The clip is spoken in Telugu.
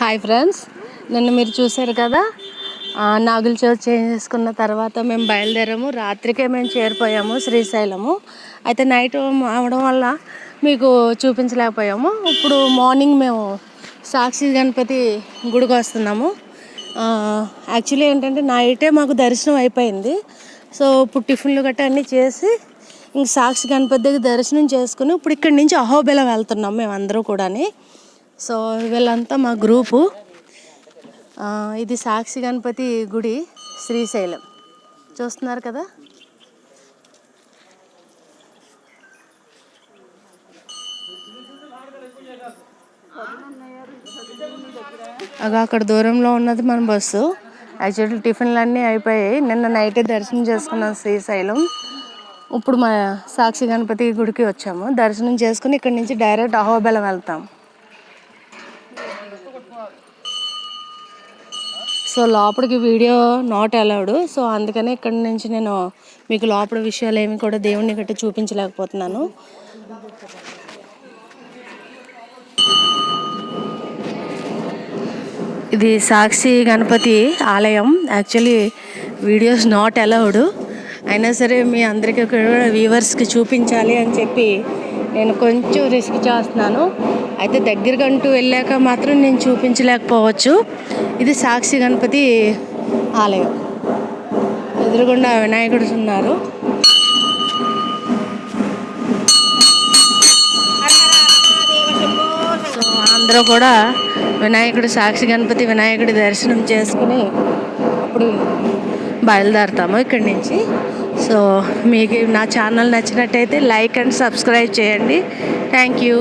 Hi friends. నిన్న మీరు చూశారు కదా? నాగుల చవితి చేసుకున్న తర్వాత మేము బయలుదేరాము. రాత్రికే మేము చేరిపోయాము శ్రీశైలము. అయితే నైట్ అవడం వల్ల మీకు చూపించలేకపోయాము. ఇప్పుడు మార్నింగ్ మేము సాక్షి గణపతి గుడికి వస్తున్నాము. యాక్చువల్లీ ఏంటంటే నైటే మాకు దర్శనం అయిపోయింది. సో ఇప్పుడు టిఫిన్లు గట్టా అన్నీ చేసి ఇంక సాక్షి గణపతి దగ్గర దర్శనం చేసుకుని ఇప్పుడు ఇక్కడి నుంచి అహోబిలం వెళ్తున్నాం మేము అందరూ కూడాని. సో వీళ్ళంతా మా గ్రూపు. ఇది సాక్షి గణపతి గుడి శ్రీశైలం. చూస్తున్నారు కదా? అగా అక్కడ దూరంలో ఉన్నది మన బస్సు. యాక్చువల్ టిఫిన్లు అన్నీ అయిపోయాయి. నిన్న నైటే దర్శనం చేసుకున్నాం శ్రీశైలం. ఇప్పుడు మా సాక్షి గణపతి గుడికి వచ్చాము. దర్శనం చేసుకుని ఇక్కడ నుంచి డైరెక్ట్ అహోబెలం వెళ్తాం. సో లోపలికి వీడియో నాట్ అలౌడ్ సో అందుకనే ఇక్కడ నుంచి నేను మీకు లోపల విషయాలు ఏమి కూడా దేవుణ్ణి గట్టి చూపించలేకపోతున్నాను. ఇది సాక్షి గణపతి ఆలయం. యాక్చువల్లీ వీడియోస్ నాట్ అలౌడ్ అయినా సరే మీ అందరికీ కూడా వ్యూవర్స్కి చూపించాలి అని చెప్పి నేను కొంచెం రిస్క్ చేస్తున్నాను. అయితే దగ్గరకంటూ వెళ్ళాక మాత్రం నేను చూపించలేకపోవచ్చు. ఇది సాక్షి గణపతి ఆలయం. ఎదురుగుండా వినాయకుడు ఉన్నారు. సో అందరూ కూడా వినాయకుడు సాక్షి గణపతి వినాయకుడి దర్శనం చేసుకుని అప్పుడు బయలుదేరుతాము ఇక్కడి నుంచి. సో మీకు నా ఛానల్ నచ్చినట్టయితే లైక్ అండ్ సబ్స్క్రైబ్ చేయండి. Thank you.